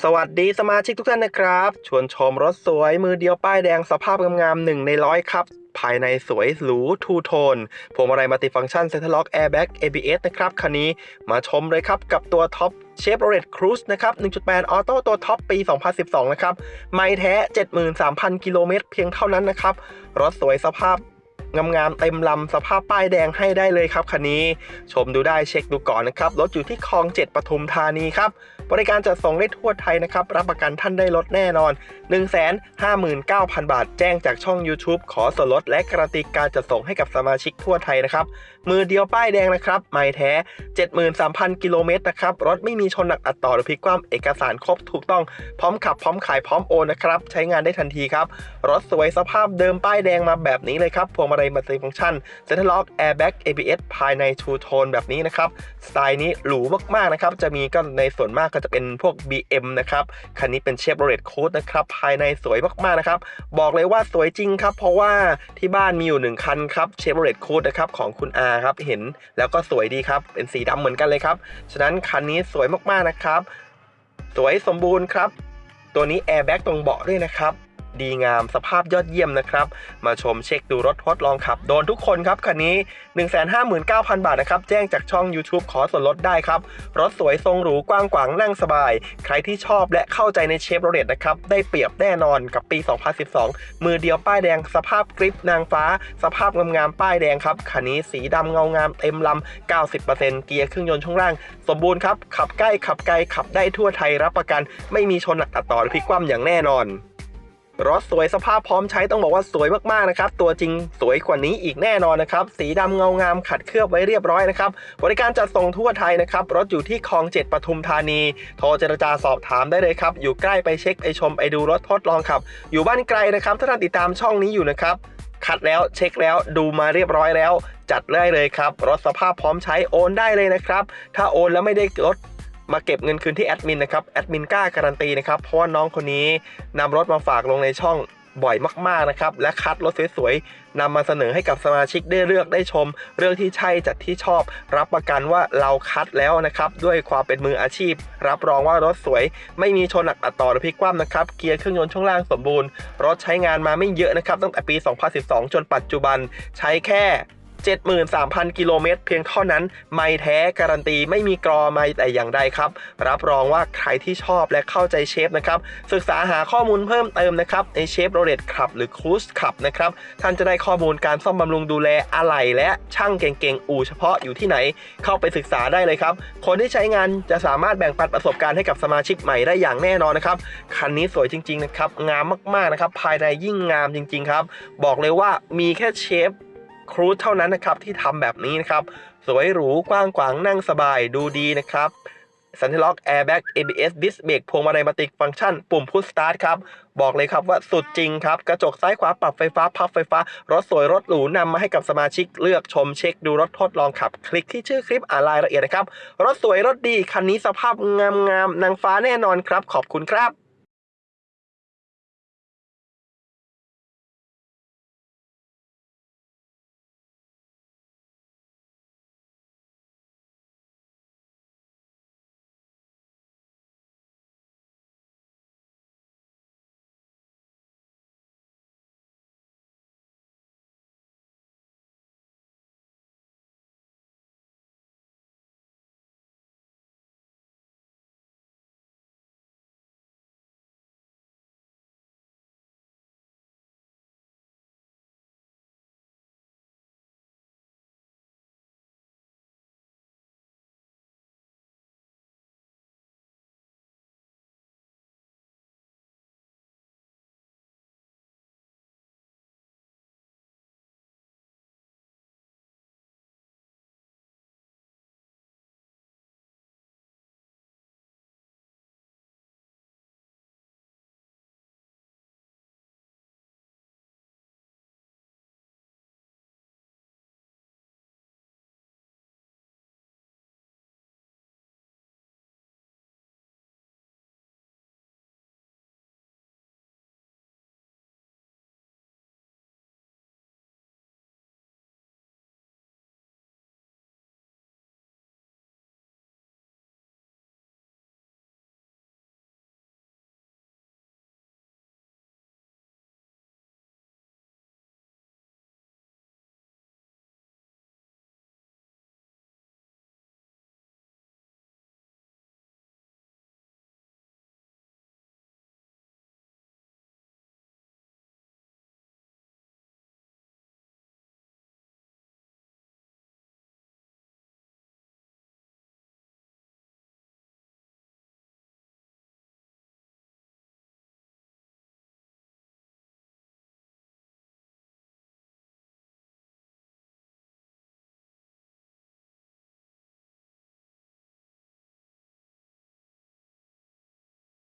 สวัสดีสมาชิกทุกท่านนะครับ ชวนชมรถสวยมือเดียวป้ายแดงสภาพงามๆหนึ่งในร้อยครับ ภายในสวยหรูทูโทนพวงมาลัยมัลติฟังก์ชันเซ็นทรัลล็อกแอร์แบ็ก ABS นะครับคันนี้มาชมเลยครับกับตัวท็อปเชฟโรเลตครูซนะครับ 1.8 ออโต้ตัวท็อปปี 2012 นะครับ ไม่แท้ 73,000 กิโลเมตรเพียงเท่านั้นนะครับ รถสวยสภาพ งามๆเต็มลำสภาพป้ายแดงให้ได้เลยครับคันนี้ ชมดูได้เช็คดูก่อนนะครับรถอยู่ที่คลอง7ปทุมธานีครับบริการจัดส่งได้ทั่วไทยนะครับ รับประกันท่านได้ลดแน่นอน 159,000 บาท แจ้งจากช่อง YouTube ขอส่วนลดและการันตีการจัดส่งให้กับสมาชิกทั่วไทยนะครับ มือเดียวป้ายแดงนะครับ ไม่แท้ 73,000 กิโลเมตรนะครับ รถไม่มีชนหนักอัดต่อหรือพลิกคว่ำเอกสารครบถูกต้อง พร้อมขับพร้อมขายพร้อมโอนนะครับ ใช้งานได้ทันทีครับ รถสวยสภาพเดิมป้ายแดงมาแบบนี้เลยครับพวงมาลัยมัลติฟังก์ชันเซ็นทรัลล็อกแอร์แบ็ก ABS ภายในทูโทนแบบนี้นะครับ สไตล์นี้หรูมากๆนะครับ จะมีก็ในส่วนมากก็จะเป็นพวก BM นะครับ คันนี้เป็นเชฟโรเลตโค้ดนะครับ ภายในสวยมากๆนะครับ บอกเลยว่าสวยจริงครับ เพราะว่าที่บ้านมีอยู่หนึ่งคันครับเชฟโรเลตโค้ดนะครับของคุณอาครับ เห็นแล้วก็สวยดีครับ เป็นสีดำเหมือนกันเลยครับ ฉะนั้นคันนี้สวยมากๆนะครับ สวยสมบูรณ์ครับ ตัวนี้แอร์แบ็กตรงเบาะด้วยนะครับ ดีงามสภาพยอดเยี่ยมนะครับ มาชมเช็คดูรถทดลองขับ โดนทุกคนครับคันนี้ 159,000 บาทนะครับ แจ้งจากช่อง YouTube ขอส่วนลดได้ครับ รถสวยทรงหรูกว้างขวางนั่งสบาย ใครที่ชอบและเข้าใจในเชฟโรเลตนะครับ ได้เปรียบแน่นอนกับปี 2012 มือเดียวป้ายแดงสภาพกริปนางฟ้า สภาพงามๆป้ายแดงครับคันนี้สีดำเงางามเต็มลำ 90%เกียร์เครื่องยนต์ช่วงล่าง สมบูรณ์ครับขับใกล้ขับไกลขับได้ทั่วไทยรับประกัน ไม่มีชนหนักตัดต่อหรือพลิกคว่ำอย่างแน่นอน รถสวยสภาพพร้อมใช้ต้องบอกว่าสวยมากๆนะครับ ตัวจริงสวยกว่านี้อีกแน่นอนนะครับ สีดำเงางามขัดเคลือบไว้เรียบร้อยนะครับ บริการจัดส่งทั่วไทยนะครับ รถอยู่ที่คลอง7ปทุมธานี โทรเจรจาสอบถามได้เลยครับ อยู่ใกล้ไปเช็คไปชมไปดูรถทดลองขับ อยู่บ้านไกลนะครับ ถ้าท่านติดตามช่องนี้อยู่นะครับคัดแล้วเช็คแล้วดูมาเรียบร้อยแล้ว จัดได้เลยครับ รถสภาพพร้อมใช้โอนได้เลยนะครับ ถ้าโอนแล้วไม่ได้รถ มาเก็บเงินคืนที่แอดมินนะครับแอดมินกล้าการันตีนะครับเพราะว่าน้องคนนี้นำรถมาฝากลงในช่องบ่อยมากๆนะครับและคัดรถสวยๆนำมาเสนอให้กับสมาชิกได้เลือกได้ชม เรื่องที่ใช่จัดที่ชอบ รับประกันว่าเราคัดแล้วนะครับด้วยความเป็นมืออาชีพ รับรองว่ารถสวย ไม่มีชนหนักอัดต่อหรือพลิกคว่ำนะครับเกียร์เครื่องยนต์ช่วงล่างสมบูรณ์ รถใช้งานมาไม่เยอะนะครับตั้งแต่ปี 2012 จนปัจจุบันใช้แค่ 73,000 กิโลเมตร เพียงเท่านั้น ไม่แท้การันตีไม่มีกรอไม่แต่อย่างใดครับ รับรองว่าใครที่ชอบและเข้าใจเชฟนะครับ ศึกษาหาข้อมูลเพิ่มเติมนะครับในเชฟโรเลตขับหรือครูสขับนะครับ ท่านจะได้ข้อมูลการซ่อมบำรุงดูแลอะไหล่และช่างเก่งๆ อู่เฉพาะอยู่ที่ไหน เข้าไปศึกษาได้เลยครับ คนที่ใช้งานจะสามารถแบ่งปันประสบการณ์ให้กับสมาชิกใหม่ได้อย่างแน่นอนนะครับ คันนี้สวยจริงๆนะครับ งามมากๆนะครับ ภายในยิ่งงามจริงๆครับ บอกเลยว่ามีแค่เชฟ ครูซเท่านั้นนะครับที่ทำแบบนี้นะครับสวยหรูกว้างขวางนั่งสบายดูดีนะครับสันติล็อกแอร์แบ็ก ABS ดิสเบรกพวงมาลัยมัลติกฟังก์ชัน ปุ่มพุชสตาร์ทครับ บอกเลยครับว่าสุดจริงครับ กระจกซ้ายขวาปรับไฟฟ้า พับไฟฟ้า รถสวยรถหรูนำมาให้กับสมาชิกเลือกชมเช็คดูรถทดลองขับ คลิกที่ชื่อคลิปอ่านรายละเอียดนะครับ รถสวยรถดี คันนี้สภาพงามๆนางฟ้าแน่นอนครับ ขอบคุณครับ